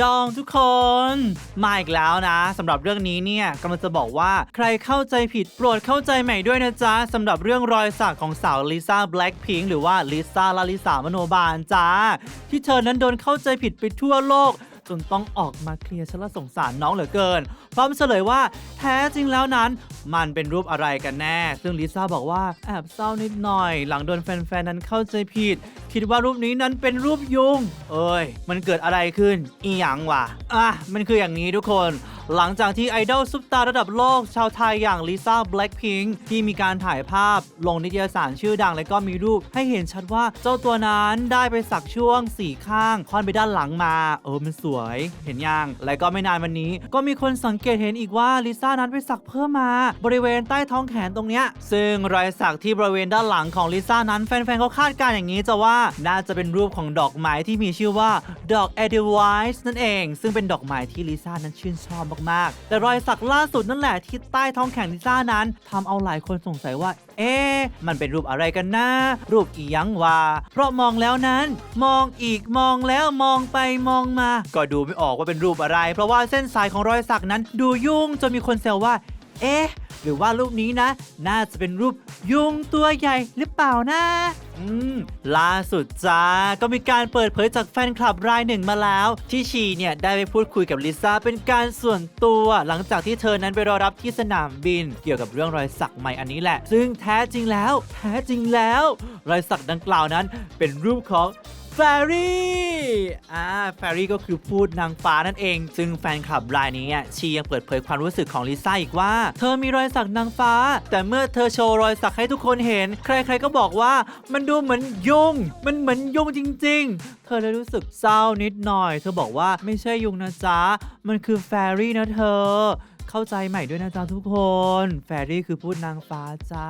ยองทุกคน มาอีกแล้วนะสำหรับเรื่องนี้เนี่ยกำลังจะบอกว่าใครเข้าใจผิดโปรดเข้าใจใหม่ด้วยนะจ๊ะสำหรับเรื่องรอยสักของสาวลิซ่าแบล็คพิงหรือว่าลิซ่าลาลิสามโนบาลจ้าที่เธอนั้นโดนเข้าใจผิดไปทั่วโลก จนต้องออกมาเคลียร์ฉันละสงสารน้องเหลือเกิน พร้อมเฉลยว่าแท้จริงแล้วนั้นมันเป็นรูปอะไรกันแน่ ซึ่งลิซ่าบอกว่าแอบเศร้านิดหน่อย หลังโดนแฟนๆนั้นเข้าใจผิด คิดว่ารูปนี้นั้นเป็นรูปยุง เอ้ย มันเกิดอะไรขึ้น อีหยังวะอะมันคืออย่างนี้ทุกคน หลังจากที่ไอดอลซุปตาร์ระดับโลก ชาวไทยอย่างลิซ่าแบล็คพิงที่มีการถ่ายภาพ ลงนิตยสารชื่อดังและก็มีรูป ให้เห็นชัดว่าเจ้าตัวนั้นได้ไปสักช่วงสี่ข้างค่อนไปด้านหลังมา เออมันสวยเห็นยังและก็ไม่นานวันนี้ ก็มีคนสังเกตเห็นอีกว่าลิซ่านั้นไปสักเพิ่มมาบริเวณใต้ท้องแขนตรงเนี้ยซึ่งรอยสักที่บริเวณด้านหลังของลิซ่านั้นแฟนๆเขาคาดการณ์อย่างนี้จะว่าน่าจะเป็นรูปของดอกไม้ที่มีชื่อว่าดอก e d e l w e i s นั่นเอง ซึ่งเป็นดอกไม้ที่ลิซ่านั้นชื่นชอบมากๆแต่รอยสักล่าสุดนั่นแหละที่ใต้ท้องแขนลิซ่านั้นทำเอาหลายคนสงสัยว่า เอ๊ะมันเป็นรูปอะไรกันนะ รูปอีหยังวะเพราะมองแล้วนั้น มองอีกมองแล้วมองไปมองมา ก็ดูไม่ออกว่าเป็นรูปอะไร เพราะว่าเส้นสายของรอยสักนั้น ดูยุ่งจนมีคนแซวว่า เอ๊ะหรือว่ารูปนี้นะ น่าจะเป็นรูปยุงตัวใหญ่หรือเปล่านะ อืมล่าสุดจ้าก็มีการเปิดเผยจากแฟนคลับรายหนึ่งมาแล้ว ที่ชีเนี่ยได้ไปพูดคุยกับลิซ่าเป็นการส่วนตัวหลังจากที่เธอนั้นไปรอรับที่สนามบิน เกี่ยวกับเรื่องรอยสักใหม่อันนี้แหละ ซึ่งแท้จริงแล้ว แท้จริงแล้ว รอยสักดังกล่าวนั้นเป็นรูปของ ฟรี่อ่าแฟรี่ก็คือพูดนางฟ้านั่นเอง ซึ่งแฟนคลับรายนี้ชียังเปิดเผยความรู้สึกของลิซ่าอีกว่า เธอมีรอยสักนางฟ้า แต่เมื่อเธอโชว์รอยสักให้ทุกคนเห็น ใครๆก็บอกว่ามันดูเหมือนยุง มันเหมือนยุงจริง ๆ เธอเลยรู้สึกเศร้านิดหน่อย เธอบอกว่าไม่ใช่ยุงนะจ๊ะ มันคือแฟรี่นะเธอ เข้าใจใหม่ด้วยนะจ๊ะทุกคน แฟรี่คือพูดนางฟ้าจ้า